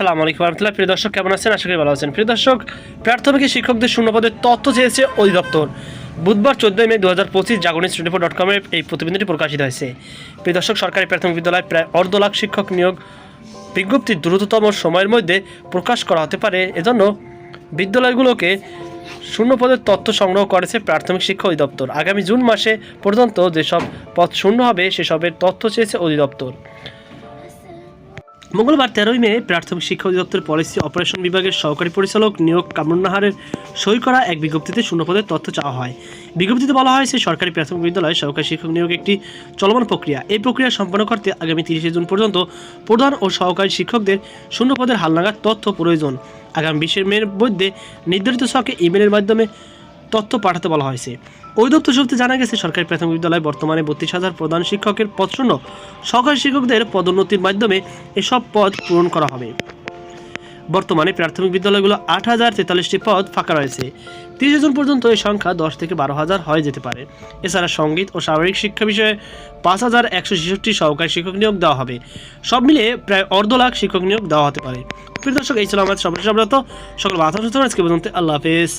আসসালামু আলাইকুম রহমতুল্লাহ। প্রিয় দর্শক, কেমন আছেন? আশা করি ভালো আছেন। প্রিয় দর্শক, প্রাথমিক শিক্ষকদের শূন্যপদের তথ্য চেয়েছে অধিদপ্তর। বুধবার চোদ্দই মে দু হাজার পঁচিশ কমের এই প্রতিবেদনটি প্রকাশিত হয়েছে। প্রিয় দর্শক, সরকারি প্রাথমিক বিদ্যালয়ে প্রায় অর্ধ লাখ শিক্ষক নিয়োগ বিজ্ঞপ্তি দ্রুততম সময়ের মধ্যে প্রকাশ করা হতে পারে। এজন্য বিদ্যালয়গুলোকে শূন্য পদের তথ্য সংগ্রহ করেছে প্রাথমিক শিক্ষা অধিদপ্তর। আগামী জুন মাসে পর্যন্ত যেসব পদ শূন্য হবে, সেসবের তথ্য চেয়েছে অধিদপ্তর। মঙ্গলবার তেরোই মে প্রাথমিক শিক্ষা অধিদপ্তরের পলিসি অপারেশন বিভাগের সহকারী পরিচালক নিয়োগ কামরুন্নাহারের সই করা এক বিজ্ঞপ্তিতে শূন্যপদের তথ্য চাওয়া হয়। বিজ্ঞপ্তিতে বলা হয় হয়েছে সরকারি প্রাথমিক বিদ্যালয়ে সহকারী শিক্ষক নিয়োগ একটি চলমান প্রক্রিয়া। এই প্রক্রিয়া সম্পন্ন করতে আগামী তিরিশে জুন পর্যন্ত প্রধান ও সহকারী শিক্ষকদের শূন্যপদের হালনাগাদ তথ্য প্রয়োজন। আগামী বিশের মের মধ্যে নির্ধারিত ছকে ইমেলের মাধ্যমে তথ্য পাঠাতে বলা হয়েছে। অধিদপ্তর সূত্রে জানা গেছে, সরকারি প্রাথমিক বিদ্যালয়ে বর্তমানে বত্রিশ হাজার প্রধান শিক্ষকের পদ শূন্য। সহকারী শিক্ষকদের পদোন্নতির মাধ্যমে এসব পদ পূরণ করা হবে। বর্তমানে প্রাথমিক বিদ্যালয়গুলো আট হাজার তেতাল্লিশটি পদ ফাঁকা রয়েছে। তিরিশ জন পর্যন্ত এই সংখ্যা দশ থেকে বারো হাজার হয়ে যেতে পারে। এছাড়া সংগীত ও স্বাভাবিক শিক্ষা বিষয়ে পাঁচ হাজার একশো ছেষট্টি সহকারী শিক্ষক নিয়োগ দেওয়া হবে। সব মিলিয়ে প্রায় অর্ধ লাখ শিক্ষক নিয়োগ দেওয়া হতে পারে। প্রিয় দর্শক, এই ছিল আমাদের অবরত। সকল বাধা আজকে পর্যন্ত আল্লাহ হাফেজ।